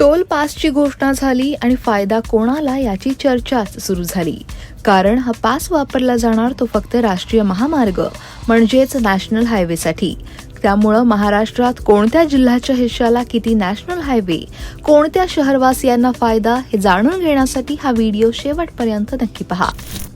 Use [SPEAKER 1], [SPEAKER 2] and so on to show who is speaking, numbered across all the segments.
[SPEAKER 1] Toll पासची घोषणा झाली आणि फायदा कोणाला याची चर्चाच सुरू झाली. कारण हा पास वापरला जाणार तो फक्त राष्ट्रीय महामार्ग म्हणजेच नॅशनल हायवेसाठी. त्यामुळं महाराष्ट्रात कोणत्या जिल्ह्याच्या हिश्श्याला किती नॅशनल हायवे कोणत्या शहरवासियांना फायदा हे जाणून घेण्यासाठी हा व्हिडिओ शेवटपर्यंत नक्की पहा.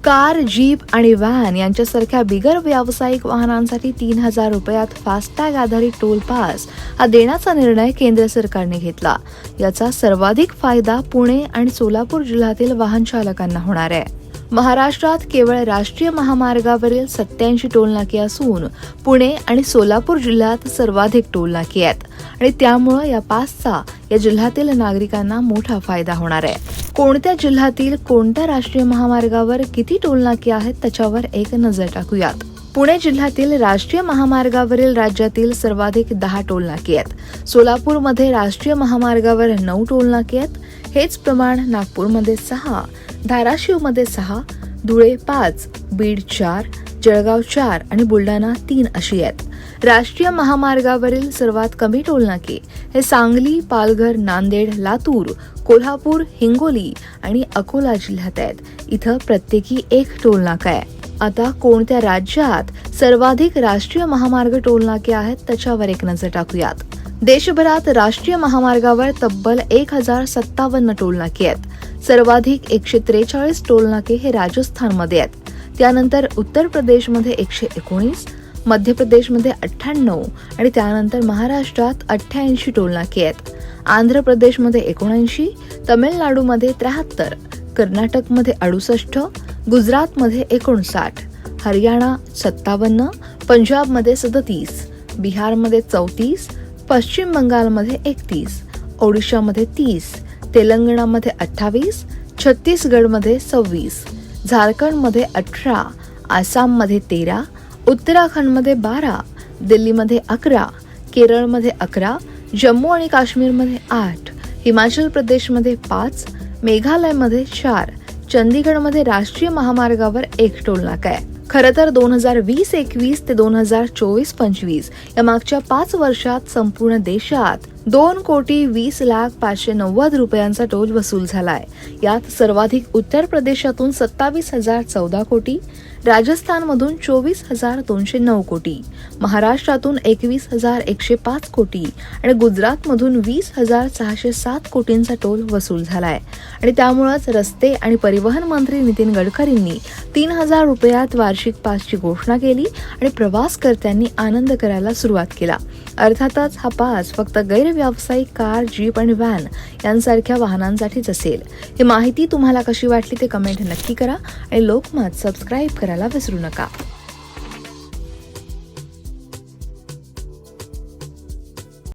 [SPEAKER 1] कार जीप आणि व्हॅन यांच्यासारख्या बिगर व्यावसायिक वाहनांसाठी तीन हजार रुपयात फास्टॅग आधारित टोल पास हा देण्याचा निर्णय केंद्र सरकारने घेतला. याचा सर्वाधिक फायदा पुणे आणि सोलापूर जिल्ह्यातील वाहन चालकांना होणार आहे. महाराष्ट्रात केवळ राष्ट्रीय महामार्गावरील सत्याऐंशी टोलनाकी असून पुणे आणि सोलापूर जिल्ह्यात सर्वाधिक टोलनाकी आहेत. आणि त्यामुळं या पासचा या जिल्ह्यातील नागरिकांना मोठा फायदा होणार आहे. कोणत्या जिल्ह्यातील कोणत्या राष्ट्रीय महामार्गावर किती टोलनाकी आहेत त्याच्यावर एक नजर टाकूयात. पुणे जिल्ह्यातील राष्ट्रीय महामार्गावरील राज्यातील सर्वाधिक दहा टोलनाकी आहेत. सोलापूरमध्ये राष्ट्रीय महामार्गावर नऊ टोलनाकी आहेत. हेच प्रमाण नागपूरमध्ये सहा धाराशिवमध्ये सहा धुळे पाच बीड चार जळगाव चार आणि बुलढाणा तीन अशी आहेत. राष्ट्रीय महामार्गावरील सर्वात कमी टोलनाके हे सांगली पालघर नांदेड लातूर कोल्हापूर हिंगोली आणि अकोला जिल्ह्यात आहेत. इथं प्रत्येकी एक टोलनाका आहे. आता कोणत्या राज्यात सर्वाधिक राष्ट्रीय महामार्ग टोलनाके आहेत त्याच्यावर एक नजर टाकूयात. देशभरात राष्ट्रीय महामार्गावर तब्बल एक हजार सत्तावन्न टोलनाके आहेत. सर्वाधिक एकशे त्रेचाळीस टोलनाके हे राजस्थानमध्ये आहेत. त्यानंतर उत्तर प्रदेशमध्ये एकशे एकोणीस मध्य प्रदेशमध्ये अठ्ठ्याण्णव आणि त्यानंतर महाराष्ट्रात अठ्ठ्याऐंशी टोलनाके आहेत. आंध्र प्रदेशमध्ये एकोणऐंशी तमिळनाडूमध्ये त्र्याहत्तर कर्नाटकमध्ये अडुसष्ट गुजरातमध्ये एकोणसाठ हरियाणा सत्तावन्न पंजाबमध्ये सदतीस बिहारमध्ये चौतीस पश्चिम बंगालमध्ये एकतीस ओडिशामध्ये तीस तेलंगणामध्ये अठ्ठावीस छत्तीसगडमध्ये सव्वीस झारखंडमध्ये अठरा आसाममध्ये तेरा उत्तराखंडमध्ये बारा दिल्लीमध्ये अकरा केरळमध्ये अकरा जम्मू आणि काश्मीरमध्ये आठ हिमाचल प्रदेशमध्ये पाच मेघालयमध्ये चार चंदीगडमध्ये राष्ट्रीय महामार्गावर एक टोल नाका आहे. खरं तर दोन हजार वीस एकवीस ते दोन हजार चोवीस पंचवीस या मागच्या पाच वर्षात संपूर्ण देशात दोन कोटी वीस लाख पाचशे नव्वद रुपयांचा टोल वसूल झाला आहे यात सर्वाधिक उत्तर प्रदेशातून सत्तावीस हजार चौदा कोटी राजस्थानमधून चोवीस हजार दोनशे नऊ कोटी महाराष्ट्रातून एकवीस हजार एकशे पाच कोटी आणि गुजरातमधून वीस हजार सहाशे सात कोटींचा टोल वसूल झालाय. आणि त्यामुळंच रस्ते आणि परिवहन मंत्री नितीन गडकरींनी तीन हजार रुपयात वार्षिक पासची घोषणा केली आणि प्रवासकर्त्यांनी आनंद करायला सुरुवात केला. अर्थातच हा पास फक्त गैर व्यावसायिक कार जीप आणि व्हॅन यांसारख्या वाहनांसाठीच असेल ही माहिती तुम्हाला कशी वाटली ते कमेंट नक्की करा आणि लोकमत सबस्क्राईब करायला विसरू नका.